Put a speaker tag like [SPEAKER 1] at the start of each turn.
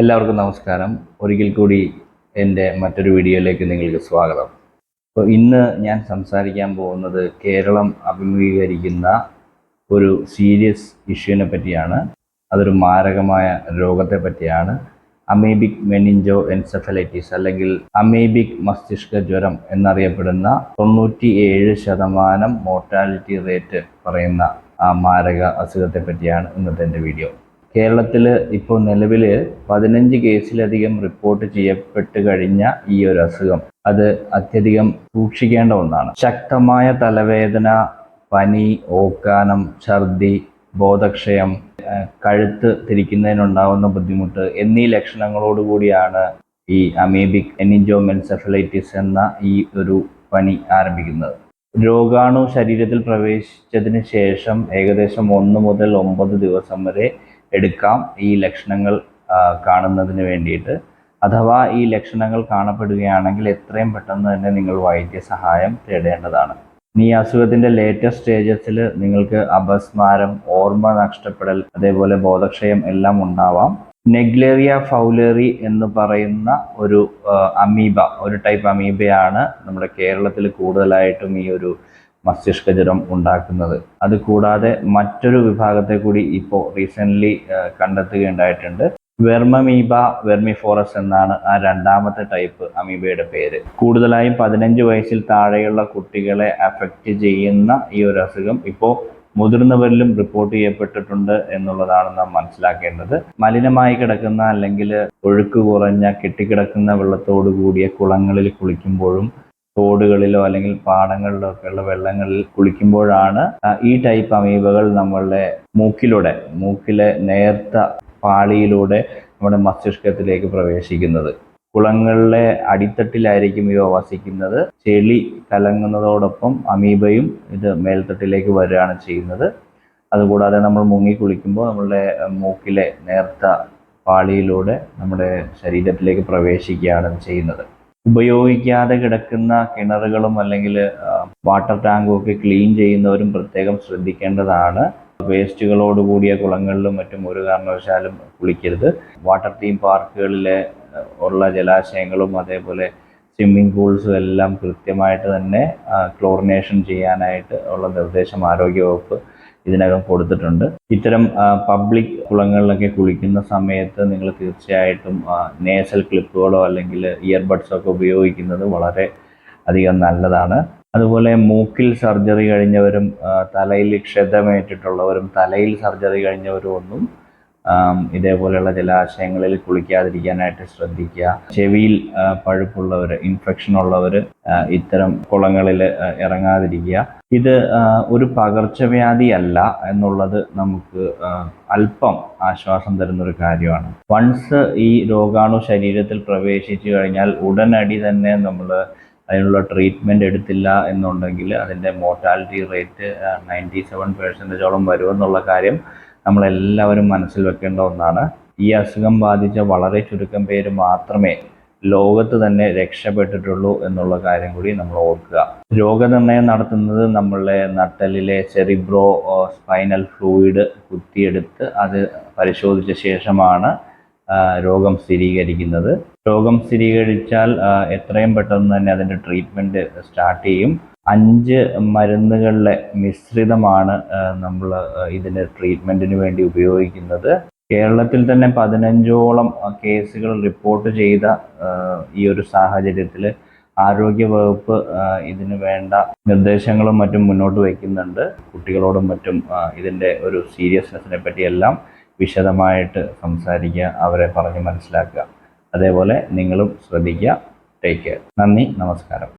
[SPEAKER 1] എല്ലാവർക്കും നമസ്കാരം. ഒരിക്കൽ കൂടി എന്റെ മറ്റൊരു വീഡിയോയിലേക്ക് നിങ്ങൾക്ക് സ്വാഗതം. അപ്പോൾ ഇന്ന് ഞാൻ സംസാരിക്കാൻ പോകുന്നത് കേരളം അഭിമുഖീകരിക്കുന്ന ഒരു സീരിയസ് ഇഷ്യൂവിനെ പറ്റിയാണ്. അതൊരു മാരകമായ രോഗത്തെ പറ്റിയാണ്. അമേബിക് മെനിഞ്ചോ എൻസെഫലൈറ്റിസ് അല്ലെങ്കിൽ അമേബിക് മസ്തിഷ്ക ജ്വരം എന്നറിയപ്പെടുന്ന തൊണ്ണൂറ്റി ഏഴ് ശതമാനം മോർട്ടാലിറ്റി റേറ്റ് പറയുന്ന ആ മാരക അസുഖത്തെ പറ്റിയാണ് ഇന്നത്തെ എന്റെ വീഡിയോ. കേരളത്തിൽ ഇപ്പോൾ നിലവിൽ പതിനഞ്ച് കേസിലധികം റിപ്പോർട്ട് ചെയ്യപ്പെട്ട് കഴിഞ്ഞ ഈ ഒരു അസുഖം. അത് അത്യധികം സൂക്ഷിക്കേണ്ട ഒന്നാണ്. ശക്തമായ തലവേദന പനി ഓക്കാനം ഛർദി ബോധക്ഷയം കഴുത്ത് തിരിക്കുന്നതിനുണ്ടാവുന്ന ബുദ്ധിമുട്ട് എന്നീ ലക്ഷണങ്ങളോടുകൂടിയാണ് ഈ അമേബിക് എനിജോമെൻസെഫലൈറ്റിസ് എന്ന ഈ ഒരു പനി ആരംഭിക്കുന്നത്. രോഗാണു ശരീരത്തിൽ പ്രവേശിച്ചതിന് ശേഷം ഏകദേശം ഒന്ന് മുതൽ ഒമ്പത് ദിവസം വരെ എടുക്കാം ഈ ലക്ഷണങ്ങൾ കാണുന്നതിന് വേണ്ടിയിട്ട്. അഥവാ ഈ ലക്ഷണങ്ങൾ കാണപ്പെടുകയാണെങ്കിൽ എത്രയും പെട്ടെന്ന് തന്നെ നിങ്ങൾ വൈദ്യസഹായം തേടേണ്ടതാണ്. ഈ അസുഖത്തിന്റെ ലേറ്റസ്റ്റ് സ്റ്റേജസിൽ നിങ്ങൾക്ക് അപസ്മാരം ഓർമ്മ നഷ്ടപ്പെടൽ അതേപോലെ ബോധക്ഷയം എല്ലാം ഉണ്ടാവാം. നെഗ്ലേറിയ ഫൗലേറി എന്ന് പറയുന്ന ഒരു അമീബ ഒരു ടൈപ്പ് അമീബയാണ് നമ്മുടെ കേരളത്തിൽ കൂടുതലായിട്ടും ഈ ഒരു മസ്തിഷ്ക ജ്വരം ഉണ്ടാക്കുന്നത്. അത് കൂടാതെ മറ്റൊരു വിഭാഗത്തെ കൂടി ഇപ്പോൾ റീസെന്റ്ലി കണ്ടെത്തുകയുണ്ടായിട്ടുണ്ട്. വെർമമീബ വെർമിഫോറസ് എന്നാണ് ആ രണ്ടാമത്തെ ടൈപ്പ് അമീബയുടെ പേര്. കൂടുതലായും പതിനഞ്ച് വയസ്സിൽ താഴെയുള്ള കുട്ടികളെ അഫക്റ്റ് ചെയ്യുന്ന ഈ ഒരു അസുഖം ഇപ്പോൾ മുതിർന്നവരിലും റിപ്പോർട്ട് ചെയ്യപ്പെട്ടിട്ടുണ്ട് എന്നുള്ളതാണ് നാം മനസ്സിലാക്കേണ്ടത്. മലിനമായി കിടക്കുന്ന അല്ലെങ്കിൽ ഒഴുക്ക് കുറഞ്ഞ കെട്ടിക്കിടക്കുന്ന വെള്ളത്തോടു കൂടിയ കുളങ്ങളിൽ കുളിക്കുമ്പോഴും തോടുകളിലോ അല്ലെങ്കിൽ പാടങ്ങളിലോ ഒക്കെയുള്ള വെള്ളങ്ങളിൽ കുളിക്കുമ്പോഴാണ് ഈ ടൈപ്പ് അമീബകൾ നമ്മളുടെ മൂക്കിലൂടെ മൂക്കിലെ നേർത്ത പാളിയിലൂടെ നമ്മുടെ മസ്തിഷ്കത്തിലേക്ക് പ്രവേശിക്കുന്നത്. കുളങ്ങളിലെ അടിത്തട്ടിലായിരിക്കും ഇവ വസിക്കുന്നത്. ചെളി കലങ്ങുന്നതോടൊപ്പം അമീബയും ഇത് മേൽത്തട്ടിലേക്ക് വരികയാണ് ചെയ്യുന്നത്. അതുകൂടാതെ നമ്മൾ മുങ്ങി കുളിക്കുമ്പോൾ നമ്മളുടെ മൂക്കിലെ നേർത്ത പാളിയിലൂടെ നമ്മുടെ ശരീരത്തിലേക്ക് പ്രവേശിക്കുകയാണ് ചെയ്യുന്നത്. ഉപയോഗിക്കാതെ കിടക്കുന്ന കിണറുകളും അല്ലെങ്കിൽ വാട്ടർ ടാങ്കും ഒക്കെ ക്ലീൻ ചെയ്യുന്നവരും പ്രത്യേകം ശ്രദ്ധിക്കേണ്ടതാണ്. വേസ്റ്റുകളോട് കൂടിയ കുളങ്ങളിലും മറ്റും ഒരു കാരണവശാലും കുളിക്കരുത്. വാട്ടർ തീം പാർക്കുകളിലെ ഉള്ള ജലാശയങ്ങളും അതേപോലെ സ്വിമ്മിംഗ് പൂൾസും എല്ലാം കൃത്യമായിട്ട് തന്നെ ക്ലോറിനേഷൻ ചെയ്യാനായിട്ട് ഉള്ള നിർദ്ദേശം ആരോഗ്യവകുപ്പ് ഇതിനകം കൊടുത്തിട്ടുണ്ട്. ഇത്തരം പബ്ലിക് കുളങ്ങളിലൊക്കെ കുളിക്കുന്ന സമയത്ത് നിങ്ങൾ തീർച്ചയായിട്ടും നേസൽ ക്ലിപ്പുകളോ അല്ലെങ്കിൽ ഇയർബഡ്സോ ഒക്കെ ഉപയോഗിക്കുന്നത് വളരെ അധികം നല്ലതാണ്. അതുപോലെ മൂക്കിൽ സർജറി കഴിഞ്ഞവരും തലയിൽ ക്ഷതമേറ്റിട്ടുള്ളവരും തലയിൽ സർജറി കഴിഞ്ഞവരും ഒന്നും ഇതേപോലെയുള്ള ജലാശയങ്ങളിൽ കുളിക്കാതിരിക്കാനായിട്ട് ശ്രദ്ധിക്കുക. ചെവിയിൽ പഴുപ്പുള്ളവർ ഇൻഫെക്ഷൻ ഉള്ളവർ ഇത്തരം കുളങ്ങളിൽ ഇറങ്ങാതിരിക്കുക. ഇത് ഒരു പകർച്ചവ്യാധി അല്ല എന്നുള്ളത് നമുക്ക് അല്പം ആശ്വാസം തരുന്ന ഒരു കാര്യമാണ്. വൺസ് ഈ രോഗാണു ശരീരത്തിൽ പ്രവേശിച്ചു കഴിഞ്ഞാൽ ഉടനടി തന്നെ നമ്മൾ അതിനുള്ള ട്രീറ്റ്മെന്റ് എടുത്തില്ല എന്നുണ്ടെങ്കിൽ അതിന്റെ മോർട്ടാലിറ്റി റേറ്റ് നയന്റി സെവൻ പെർസെന്റേജോളം വരുമെന്നുള്ള കാര്യം നമ്മളെല്ലാവരും മനസ്സിൽ വെക്കേണ്ട ഒന്നാണ്. ഈ അസുഖം ബാധിച്ച വളരെ ചുരുക്കം പേര് മാത്രമേ ലോകത്ത് തന്നെ രക്ഷപ്പെട്ടിട്ടുള്ളൂ എന്നുള്ള കാര്യം കൂടി നമ്മൾ ഓർക്കുക. രോഗനിർണയം നടത്തുന്നത് നമ്മളുടെ നട്ടലിലെ സെറിബ്രോ സ്പൈനൽ ഫ്ലൂയിഡ് കുത്തിയെടുത്ത് അത് പരിശോധിച്ച ശേഷമാണ് രോഗം സ്ഥിരീകരിക്കുന്നത്. രോഗം സ്ഥിരീകരിച്ചാൽ എത്രയും പെട്ടെന്ന് തന്നെ അതിന്റെ ട്രീറ്റ്മെന്റ് സ്റ്റാർട്ട് ചെയ്യും. അഞ്ച് മരുന്നുകളിലെ മിശ്രിതമാണ് നമ്മൾ ഇതിന് ട്രീറ്റ്മെന്റിന് വേണ്ടി ഉപയോഗിക്കുന്നത്. കേരളത്തിൽ തന്നെ പതിനഞ്ചോളം കേസുകൾ റിപ്പോർട്ട് ചെയ്ത ഈ ഒരു സാഹചര്യത്തിൽ ആരോഗ്യ വകുപ്പ് ഇതിന് വേണ്ട നിർദ്ദേശങ്ങളും മറ്റും മുന്നോട്ട് വയ്ക്കുന്നുണ്ട് കുട്ടികളോടും മറ്റും ഇതിന്റെ ഒരു സീരിയസ്നെസ്സിനെ പറ്റിയെല്ലാം വിശദമായിട്ട് സംസാരിക്കുക അവരെ പറഞ്ഞ് മനസ്സിലാക്കുക. അതേപോലെ നിങ്ങളും ശ്രദ്ധിക്കുക. ടേക്ക് കെയർ നന്ദി നമസ്കാരം.